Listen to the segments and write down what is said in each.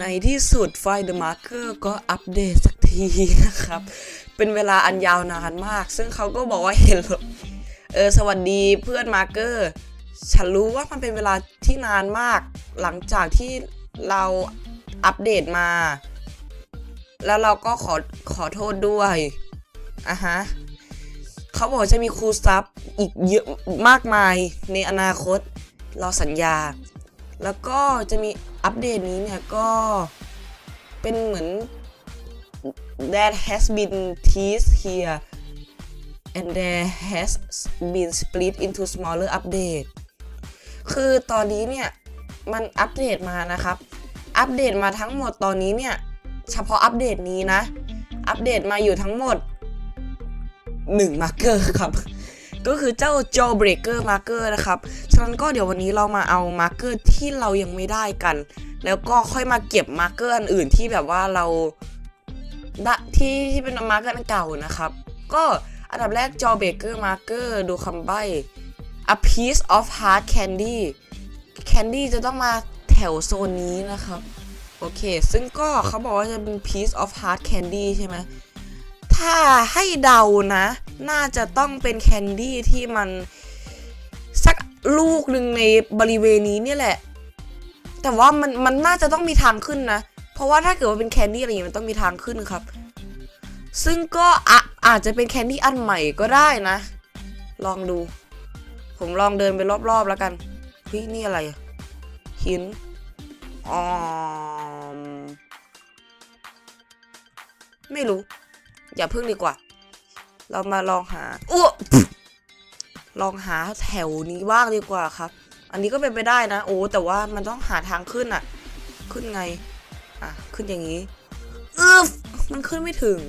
ในที่สุดไฟล์ The Marker ก็อัปเดตสักทีนะครับ เป็นเวลาอันยาวนานมาก ซึ่งเขาก็บอกว่าเห็นเออสวัสดีเพื่อนมาร์เกอร์ฉันรู้ว่ามันเป็นเวลาที่นานมาก หลังจากที่เราอัปเดตมา แล้วเราก็ขอขอโทษด้วยอะฮะเขาบอกจะมีครูซับอีกเยอะมากมายในอนาคต เราสัญญา แล้วก็จะมีอัปเดตนี้เนี่ยก็เป็นเหมือน that has been teased here and there has been split into smaller update คือตอนนี้เนี่ย มันอัปเดตมานะครับ อัปเดตมาทั้งหมดตอนนี้เนี่ย เฉพาะอัปเดตนี้นะ อัปเดตมาอยู่ทั้งหมด1 marker ครับ ก็คือเจ้า jawbreaker marker นะครับ ฉะนั้นก็เดี๋ยววันนี้เรามาเอา marker ที่เรายังไม่ได้กัน แล้วก็ค่อยมาเก็บ marker อันอื่นที่แบบว่าเราที่ที่เป็น marker อันเก่านะครับ ก็อันดับแรก jawbreaker marker ดูคำใบ้ a piece of hard candy candy จะต้องมาแถวโซนนี้นะครับ โอเค ซึ่งก็เขาบอกว่าจะเป็น piece of hard candy ใช่ไหม ถ้าให้เดานะ น่าจะต้องเป็นแคนดี้ที่มัน สักลูกหนึ่งในบริเวณนี้เนี่ยแหละ แต่ว่ามันมันน่าจะต้องมีทางขึ้นนะ เพราะว่าถ้าเกิดว่าเป็นแคนดี้อะไรอย่างเงี้ยมันต้องมีทางขึ้นครับ ซึ่งก็อะอาจจะเป็นแคนดี้อันใหม่ก็ได้นะ ลองดู ผมลองเดินไปรอบๆแล้วกันเฮ้ยนี่อะไรหินอ๋อไม่รู้ อย่าพึ่งดีกว่า เรามาลองหาอ้วลองหาแถวนี้บ้างดีกว่าครับ อันนี้ก็เป็นไปได้นะ โอ้แต่ว่ามันต้องหาทางขึ้นอะขึ้นไง อะ ขึ้นอย่างนี้อึฟมันขึ้นไม่ถึง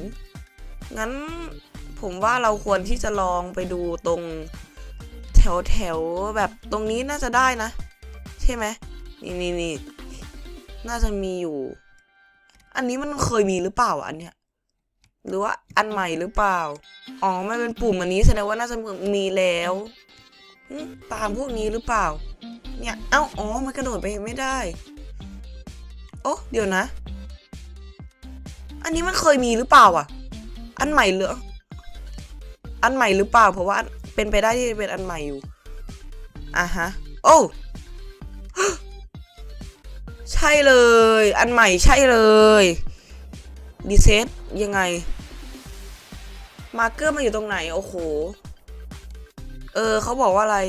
งั้นผมว่าเราควรที่จะลองไปดูตรง แถวแถวแบบตรงนี้น่าจะได้นะ ใช่ไหมนี่นี่นี่น่าจะมีอยู่ อันนี้มันเคยมีหรือเปล่าอันเนี้ย หรือว่าอันใหม่หรือเปล่า อ๋อไม่เป็นปุ่มอันนี้แสดงว่าน่าจะมีแล้วตามพวกนี้หรือเปล่า เนี่ย เอ้า อ๋อ มันกระโดดไปไม่ได้ โอ้เดี๋ยวนะ อันนี้มันเคยมีหรือเปล่าอะ อันใหม่เหรอ อันใหม่หรือเปล่า เพราะว่าเป็นไปได้ที่จะเป็นอันใหม่อยู่ อะฮะ โอ้ใช่เลย อันใหม่ใช่เลย ดีเซตยังไง มาร์เกอร์มาอยู่ตรงไหน โอ้โห เออเขาบอกว่าอะไร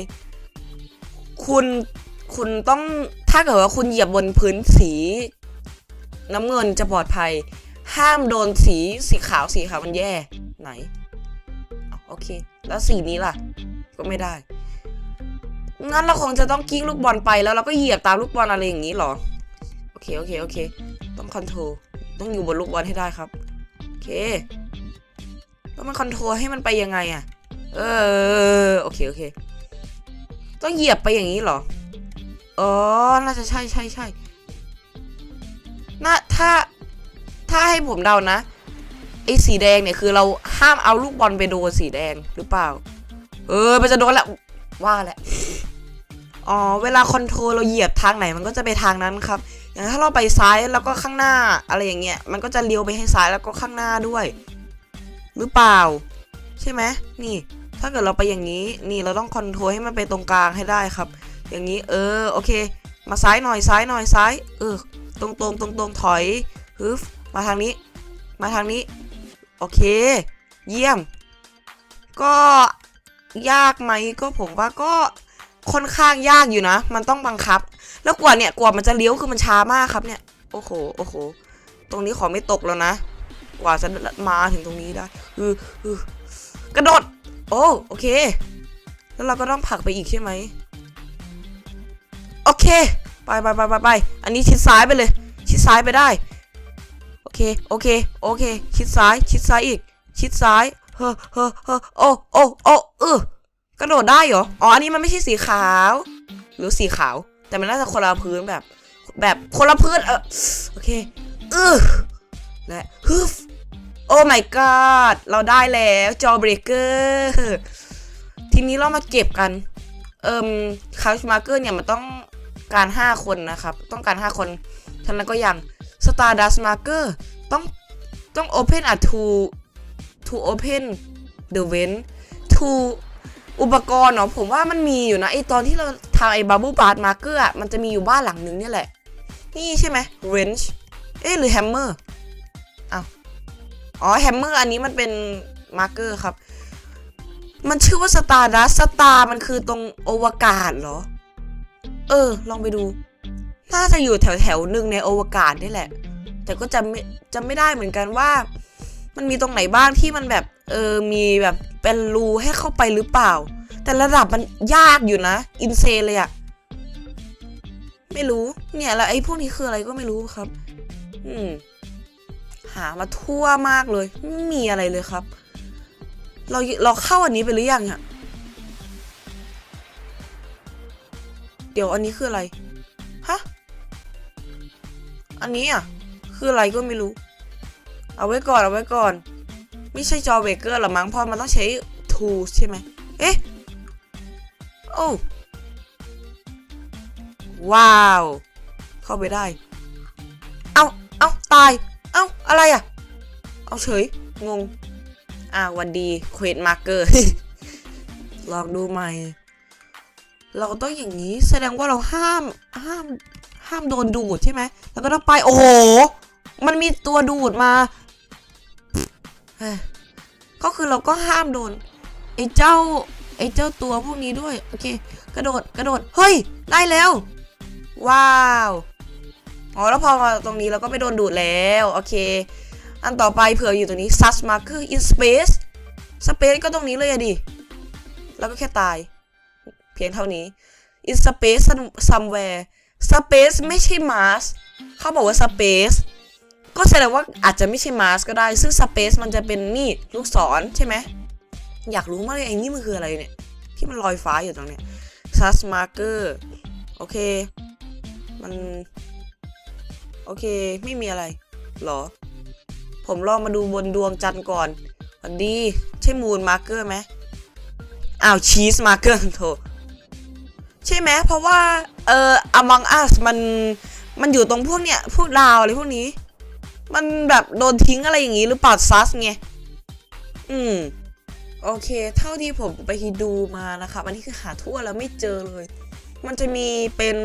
คุณคุณต้องถ้าเกิดว่าคุณเหยียบบนพื้นสี น้ำเงินจะปลอดภัย ห้ามโดนสีสีขาวสีขาวมันแย่ไหนโอเค แล้วสีนี้ล่ะ ก็ไม่ได้งั้นเราคงจะต้องกิ้งลูกบอลไปแล้วเราก็เหยียบตามลูกบอลอะไรอย่างนี้หรอ โอเค โอเค โอเค ต้องคอนโทรล ต้องอยู่บนลูกบอลให้ได้ครับ โอเค แล้วมันคอนโทรลให้มันไปยังไงอะเออโอเคโอเค ต้องเหยียบไปอย่างนี้เหรอ อ๋อ น่าจะใช่ใช่ใช่น่าถ้าถ้าให้ผมเดานะไอ้สีแดงเนี่ยคือเราห้ามเอาลูกบอลไปโดนสีแดงหรือเปล่า เออมันจะโดนแล้วว่าแหละ อ๋อเวลาคอนโทรลเราเหยียบทางไหนมันก็จะไปทางนั้นครับ อย่างถ้าเราไปซ้ายแล้วก็ข้างหน้าอะไรอย่างเงี้ยมันก็จะเลี้ยวไปให้ซ้ายแล้วก็ข้างหน้าด้วย หรือเปล่า ใช่ไหมนี่ ถ้าเกิดเราไปอย่างนี้นี่เราต้องคอนโทรลให้มันไปตรงกลางให้ได้ครับ อย่างนี้เออโอเค มาซ้ายหน่อยซ้ายหน่อยซ้าย เออ ตรงตรงตรงตรงถอยฮึบมาทางนี้ มาทางนี้ โอเค เยี่ยม ก็ยากไหมก็ผมว่าก็ ค่อนข้างยากอยู่นะ มันต้องบังคับ แล้วกว่าเนี่ยกว่ามันจะเลี้ยวคือมันช้ามากครับเนี่ย โอ้โห โอ้โห ตรงนี้ขอไม่ตกแล้วนะ กว่าจะมาถึงตรงนี้ได้อืออือกระโดด โอ้โอเค แล้วเราก็ต้องผลักไปอีกใช่ไหม โอเค ไปไปไปไปไป อันนี้ชิดซ้ายไปเลย ชิดซ้ายไปได้ โอเค โอเค โอเค ชิดซ้าย ชิดซ้ายอีก ชิดซ้าย เฮ้อเฮ้อเฮ้อโอ้โอ้โอ้เออ กระโดดได้เหรอ อ๋อ อันนี้มันไม่ใช่สีขาว หรือสีขาว แต่มันน่าจะคนละพื้นแบบ แบบคนละพื้น เออโอเคเออและฮึฟโอ้ my god เราได้แล้วจอเบรกเกอร์ทีนี้เรามาเก็บกัน เอิมคาชมาร์เกอร์เนี่ยมันต้องการ 5 คนนะครับ ต้องการ 5 คนฉะนั้นก็ยัง Stardust Marker ต้องต้อง open a to to open the vent to อุปกรณ์เนาะผมว่ามันมีอยู่นะไอตอนที่เราทำไอ้ bubble bar marker อะมันจะมีอยู่บ้านหลังนึงเนี่ยแหละ นี่ใช่ไหม wrench เอ๊หรือ hammer อ้าวอ๋อ hammer อันนี้มันเป็น marker ครับ มันชื่อว่า stardust star มันคือตรงอวกาศเหรอ เออ ลองไปดู น่าจะอยู่แถวแถวๆหนึ่งในอวกาศนี่แหละ แต่ก็จำไม่จำไม่ได้เหมือนกันว่า มันมีตรงไหนบ้างที่มันแบบ เออมีแบบเป็นรูให้เข้าไปหรือเปล่า แต่ระดับมันยากอยู่นะ อินเซเลยอะไม่รู้ เนี่ยแล้วไอ้พวกนี้คืออะไรก็ไม่รู้ครับ อืม หามาทั่วมากเลยไม่มีอะไรเลยครับ เราเราเข้าอันนี้ไปหรือยังอะเดี๋ยวอันนี้คืออะไร ฮะ อันนี้อะ คืออะไรก็ไม่รู้ เอาไว้ก่อน เอาไว้ก่อน ไม่ใช่จอเบเกอร์หรอมั้งเพราะมันต้องใช้ tools ใช่ไหมเอ๊ะ โอ้ว้าว เข้าไปได้ เอาเอาตาย เอาอะไรอะเอาเฉย งง อ่าวันดีเควสมาร์เกอร์ลองดูใหม่ เราต้องอย่างนี้แสดงว่าเราห้ามห้ามห้ามโดนดูดใช่ไหม แล้วก็ต้องไป โอ้โห มันมีตัวดูดมา ก็คือเราก็ห้ามโดนไอ้เจ้าไอ้เจ้าตัวพวกนี้ด้วย โอเค กระโดดกระโดด เฮ้ย ได้แล้ว ว้าวอ๋อแล้วพอมาตรงนี้เราก็ไม่โดนดูดแล้ว โอเค อันต่อไปเผื่ออยู่ตรงนี้ such marker in space space ก็ตรงนี้เลยอะดิ แล้วก็แค่ตาย เพียงเท่านี้ in space some- somewhere space ไม่ใช่ Mars เขาบอกว่า space ก็แสดงว่าอาจจะไม่ใช่ Mars ก็ได้ ซึ่ง space มันจะเป็นนี่ลูกศรใช่ไหม อยากรู้มากเลยไอ้นี่มันคืออะไรเนี่ย ที่มันลอยฟ้าอยู่ตรงเนี้ย such marker โอเค มัน โอเค ไม่มีอะไรเหรอ ผมลองมาดูบนดวงจันทร์ก่อนสวัสดี ใช่มูนมาร์เกอร์ไหมอ้าวชีสมาร์เกอร์โถใช่ไหมเพราะว่า เอ่อ Among Us มัน มันอยู่ตรงพวกเนี้ย พวกดาวอะไรพวกนี้ มันแบบโดนทิ้งอะไรอย่างงี้หรือเปล่าซัสไง อืม โอเค เท่าที่ผมไปดูมานะครับอันนี้คือหาทั่วแล้วไม่เจอเลย มันจะมีเป็น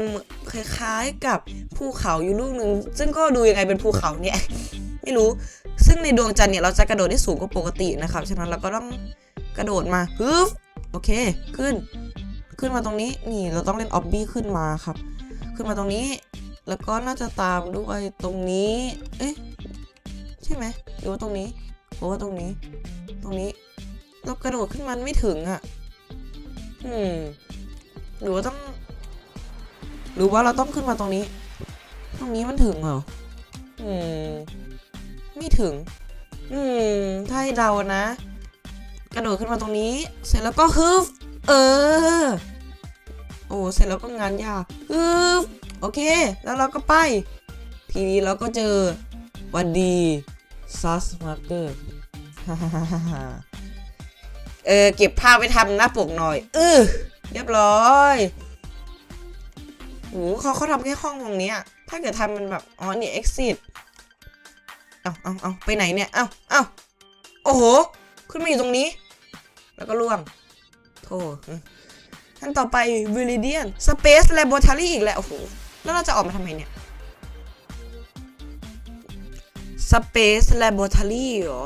คล้ายๆกับภูเขาอยู่ลูกหนึ่งซึ่งก็ดูยังไงเป็นภูเขาเนี่ย ไม่รู้ ซึ่งในดวงจันทร์เนี่ยเราจะกระโดดได้สูงกว่าปกตินะครับ ฉะนั้นเราก็ต้องกระโดดมาฮึบโอเค ขึ้น ขึ้นมาตรงนี้ นี่เราต้องเล่นออบบี้ขึ้นมาครับ ขึ้นมาตรงนี้ แล้วก็น่าจะตามด้วยตรงนี้ เอ๊ะ ช่ไหมหรือว่าตรงนี้หรือว่าตรงนี้ ตรงนี้ เรากระโดดขึ้นมันไม่ถึงอะ่ะ อืม หรือว่าต้อง หรือว่าเราต้องขึ้นมาตรงนี้ ตรงนี้มันถึงเหรอ อืม ไม่ถึง อืม ถ้าให้เดานะ กระโดดขึ้นมาตรงนี้ เสร็จแล้วก็ฮึบเออ โอ้ เสร็จแล้วก็งานยากฮึบโอเค แล้วเราก็ไป ทีนี้เราก็เจอวันดี ซัสมาร์เกอร์เออเก็บภาพไปทำหน้าปกหน่อยเออเรียบร้อยโอ้เขาเขาทำแค่ห้องตรงนี้ถ้าเกิดทำมันแบบอ๋อนี่ exit เอาเอาเอาไปไหนเนี่ย เอาเอาโอ้โห ขึ้นมาอยู่ตรงนี้ แล้วก็ล่วงโธ่ท่านต่อไป Viridian Space Laboratory อีกแล้ว โอ้โห แล้วเราจะออกมาทำไมเนี่ย Space Laboratory เหรอ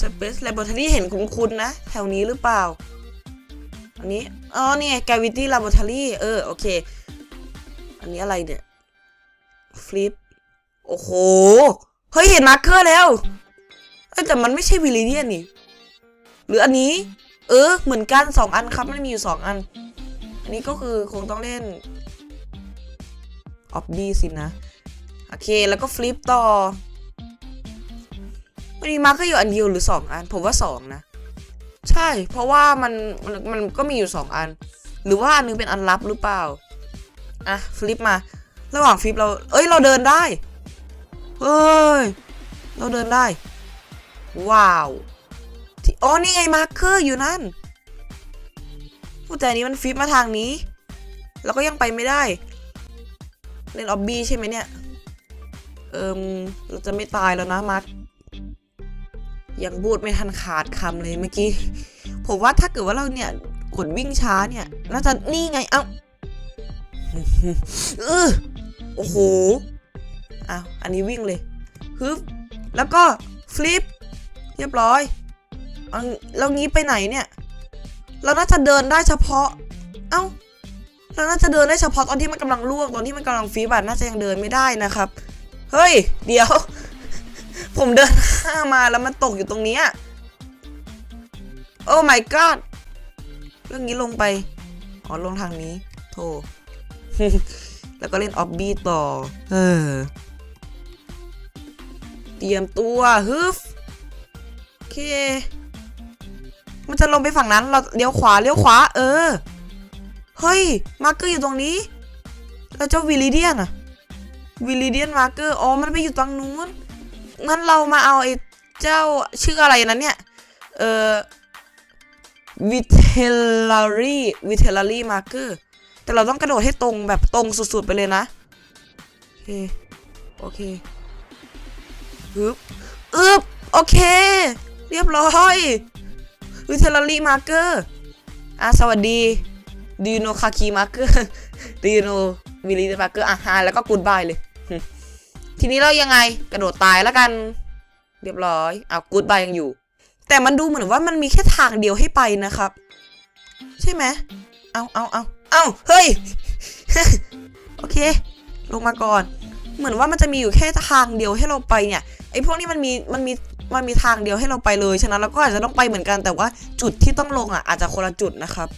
Space Laboratory เห็นคุ้นๆนะ แถวนี้หรือเปล่า อันนี้ อ๋อ นี่ไง Gravity Laboratory เออ โอเค อันนี้อะไรเนี่ย Flip โอ้โห เฮ้ย เห็นมาร์คเกอร์แล้วแต่มันไม่ใช่วิลิเดียนนี่ หรืออันนี้ เออ เหมือนกันสองอันครับ มันมีอยู่สองอัน อันนี้ก็คือคงต้องเล่นออบบี้สินะ โอเค แล้วก็ฟลิปต่อ มันมีมาร์คเกอร์อยู่อันเดียวหรือสองอัน ผมว่าสองนะ ใช่ เพราะว่ามันมันมันก็มีอยู่สองอัน หรือว่าอันนึงเป็นอันลับหรือเปล่า อะฟลิปมา ระหว่างฟลิปเรา เอ้ยเราเดินได้ เฮ้ย เราเดินได้ ว้าวที่อ๋อนี่ไงมาร์คเกอร์อยู่นั่นแต่นนี้มันฟลิปมาทางนี้ แล้วก็ยังไปไม่ได้ เล่นออบบี้ใช่ไหมเนี่ยเเอิมเราจะไม่ตายแล้วนะมาร์ค ยังพูดไม่ทันขาดคำเลยเมื่อกี้ ผมว่าถ้าเกิดว่าเราเนี่ยกดวิ่งช้าเนี่ยน่าจะนี่ไง เอ้าเออโอ้โหอ้าวอันนี้วิ่งเลยฮึบแล้วก็ฟลิปเรียบร้อยเอาแล้วงี้ไปไหนเนี่ย เราน่าจะเดินได้เฉพาะ เอ้า เราน่าจะเดินได้เฉพาะตอนที่มันกำลังลวกตอนที่มันกำลังฟีบอะน่าจะยังเดินไม่ได้นะครับ เฮ้ย เดี๋ยว ผมเดินข้ามมาแล้วมันตกอยู่ตรงเนี้ยโอ้ my god เรื่องนี้ลงไป อ๋อ ลงทางนี้โธ่แล้วก็เล่นออบบี้ต่อ เออ เตรียมตัวฮึฟโอเค มันจะลงไปฝั่งนั้น เราเลี้ยวขวา เลี้ยวขวา เออ เฮ้ย มาร์เกอร์อยู่ตรงนี้ แล้วเจ้าวิลิเดียนอะวิลิเดียนมาร์เกอร์ อ๋อ มันไปอยู่ตรงนู้น งั้นเรามาเอาไอ้เจ้าชื่ออะไรนั้นเนี่ย เอ่อวิเทลารีวิเทลารีมาร์เกอร์แต่เราต้องกระโดดให้ตรงแบบตรงสุดๆไปเลยนะ โอเค โอเคฮึบอึบโอเค เรียบร้อยวิเทลารีมาร์เกอร์อะสวัสดีดีโนคาคีมาร์เกอร์ดีโนวิลิมาร์เกอร์อะฮะแล้วก็กูดบายเลย ทีนี้เรายังไงกระโดดตายแล้วกัน เรียบร้อยเอากูดบายยังอยู่ แต่มันดูเหมือนว่ามันมีแค่ทางเดียวให้ไปนะครับ ใช่ไหมเอาเอาเอาเอาเฮ้ยโอเค ลงมาก่อน เหมือนว่ามันจะมีอยู่แค่ทางเดียวให้เราไปเนี่ยไอ้พวกนี้มันมีมันมีมันมีทางเดียวให้เราไปเลยฉะนั้นเราก็อาจจะต้องไปเหมือนกันแต่ว่าจุดที่ต้องลงอะอาจจะคนละจุดนะครับ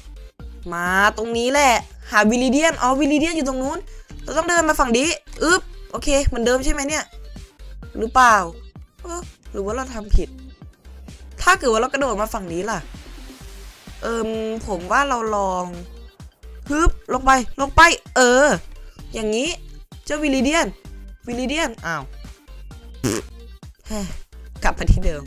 มาตรงนี้แหละ หาวิลิเดียนอ๋อวิลิเดียนอยู่ตรงนู้น เราต้องเดินมาฝั่งนี้อึ๊บ อเคเหมือนเดิมใช่ไหมเนี่ย หรือเปล่าหรือว่าเราทำผิด ถ้าเกิดว่าเรากระโดดมาฝั่งนี้ล่ะ เอิมผมว่าเราลองฮึบลงไปลงไป เออ อย่างนี้เจ้าวิลิเดียนวิลิเดียนอ้าวกลับมาที่เดิม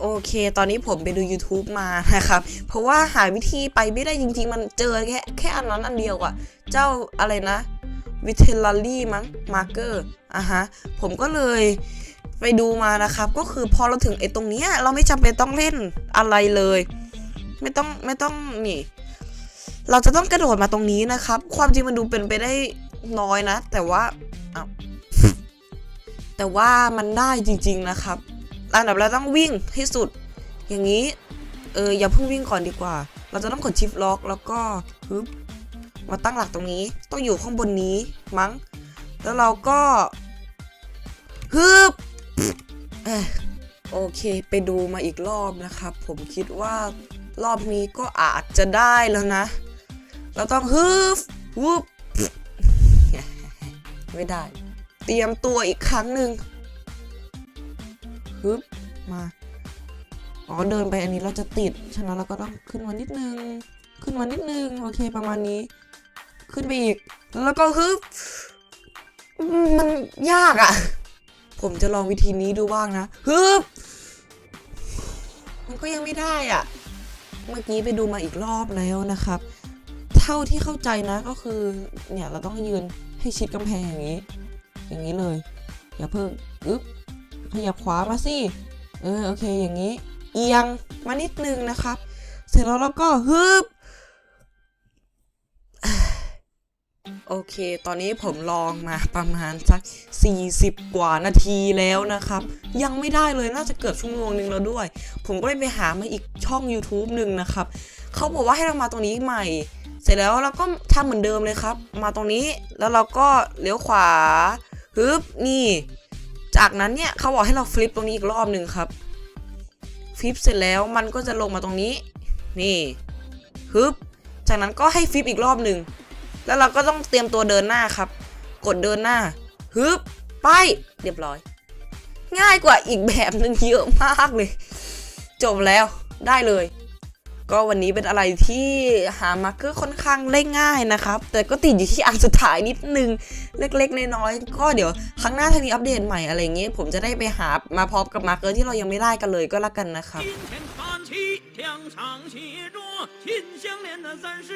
โอเค ตอนนี้ผมไปดู YouTube มานะครับ เพราะว่าหาวิธีไปไม่ได้จริง ๆ มันเจอแค่แค่อันนั้นอันเดียวอะเจ้าอะไรนะ วิเทลารี่มั้งมาร์เกอร์อะฮะผมก็เลยไปดูมานะครับ ก็คือพอเราถึงไอ้ตรงเนี้ยเราไม่จำเป็นต้องเล่นอะไรเลย ไม่ต้องไม่ต้องนี่ เราจะต้องกระโดดมาตรงนี้นะครับ ความจริงมันดูเป็นไปได้น้อยนะ แต่ว่าอ้าวแต่ว่ามันได้จริง ๆนะครับอันดับแรกต้องวิ่งให้สุด อย่างนี้ เอออย่าเพิ่งวิ่งก่อนดีกว่า เราจะต้องกดชิปล็อก แล้วก็ฮึบ มาตั้งหลักตรงนี้ ต้องอยู่ข้างบนนี้มั้ง แล้วเราก็ฮึบโอเค ไปดูมาอีกรอบนะครับ ผมคิดว่ารอบนี้ก็อาจจะได้แล้วนะ เราต้องฮึบฮึบไม่ได้ เตรียมตัวอีกครั้งหนึ่งฮึบมาอ๋อเดินไปอันนี้เราจะติด ฉะนั้นเราก็ต้องขึ้นมานิดนึง ขึ้นมานิดนึง โอเคประมาณนี้ ขึ้นไปอีก แล้วก็ฮึบมันยากอะ่ะ ผมจะลองวิธีนี้ดูบ้างนะฮึบมันก็ยังไม่ได้อะ เมื่อกี้ไปดูมาอีกรอบแล้วนะครับ เท่าที่เข้าใจนะก็คือ เนี่ยเราต้องยืนให้ชิดกำแพงอย่างนี้ อย่างนี้เลย อย่าเพิ่งอึ๊บขยับขวามาสิ เออโอเคอย่างนี้ เอียงมานิดนึงนะครับ เสร็จแล้วเราก็ฮึบ โอเค ตอนนี้ผมลองมาประมาณสัก 40 กว่านาทีแล้วนะครับ ยังไม่ได้เลยน่าจะเกือบชั่วโมงหนึ่งแล้วด้วย ผมก็เลยไปหามาอีกช่อง YouTube หนึ่งนะครับ เขาบอกว่าให้เรามาตรงนี้ใหม่ เสร็จแล้วเราก็ทำเหมือนเดิมเลยครับ มาตรงนี้แล้วเราก็เลี้ยวขวาฮึบนี่ จากนั้นเนี่ยเขาบอกให้เราฟลิปตรงนี้อีกรอบหนึ่งครับฟลิปเสร็จแล้วมันก็จะลงมาตรงนี้ นี่ฮึบจากนั้นก็ให้ฟลิปอีกรอบหนึ่ง แล้วเราก็ต้องเตรียมตัวเดินหน้าครับ กดเดินหน้าฮึบ ไป เรียบร้อย ง่ายกว่าอีกแบบหนึ่งเยอะมากเลย จบแล้ว ได้เลย ก็วันนี้เป็นอะไรที่หามาร์กเกอร์ค่อนข้างเล่นง่ายนะครับ แต่ก็ติดอยู่ที่อันสุดท้ายนิดนึง เล็กๆน้อยๆก็เดี๋ยวครั้งหน้าถ้ามีอัปเดตใหม่อะไรเงี้ยผมจะได้ไปหามาพร้อมกับมาร์กเกอร์ที่เรายังไม่ได้กันเลยก็แล้วกันนะครับ 今天看齐，两场协着，秦香莲的三十